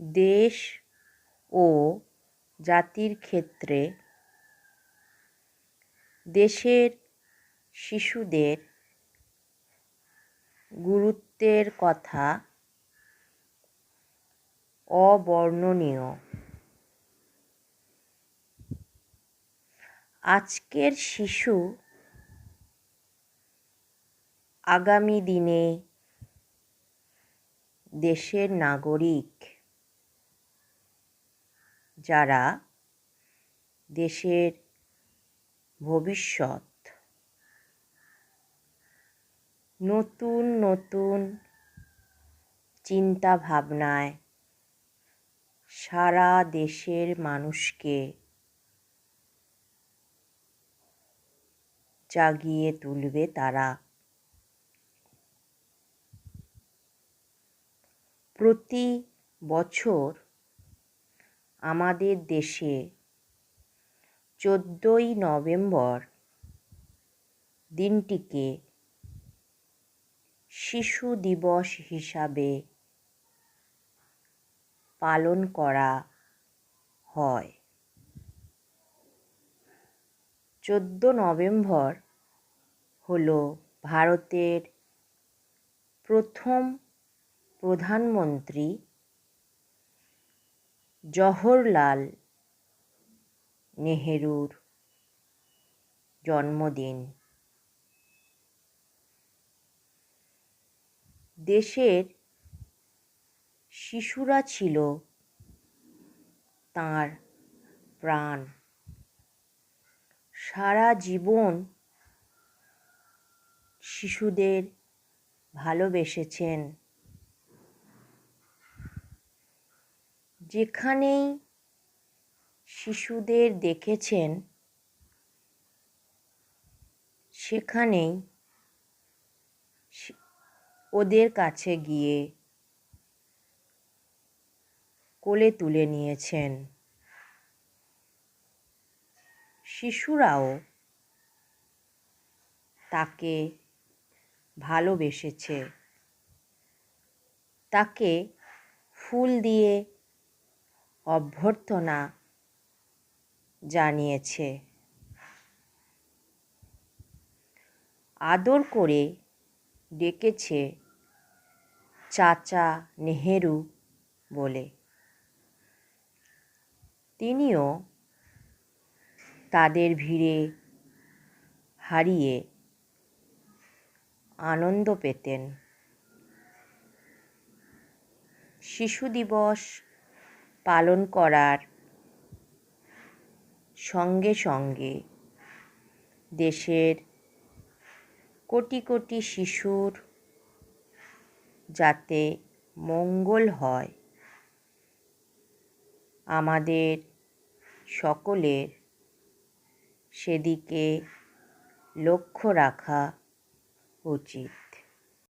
দেশ ও জাতির ক্ষেত্রে দেশের শিশুদের গুরুত্বের কথা অবর্ণনীয়। আজকের শিশু আগামী দিনে দেশের নাগরিক যারা দেশের ভবিষ্যৎ নতুন নতুন চিন্তা ভাবনায় সারা দেশের মানুষকে জাগিয়ে তুলবে তারা। প্রতি বছর আমাদের দেশে চোদ্দোই নভেম্বর দিনটিকে শিশু দিবস হিসাবে পালন করা হয়। চোদ্দ নভেম্বর হলো ভারতের প্রথম প্রধানমন্ত্রী জওহরলাল নেহেরুর জন্মদিন। দেশের শিশুরা ছিল তাঁর প্রাণ। সারা জীবন শিশুদের ভালোবেসেছেন যেখানেই শিশুদের দেখেছেন, সেখানেই ওদের কাছে গিয়ে কোলে তুলে নিয়েছেন। শিশুরাও তাকে ভালোবেসেছে। তাকে ফুল দিয়ে অভ্যর্থনা জানিয়েছে। আদর করে ডেকেছে চাচা নেহেরু বলে। তিনিও তাদের ভিড়ে হারিয়ে আনন্দ পেতেন। শিশু দিবস পালন করার সঙ্গে সঙ্গে দেশের কোটি কোটি শিশুর যাতে মঙ্গল হয়, আমাদের সকলের সেদিকে লক্ষ্য রাখা উচিত।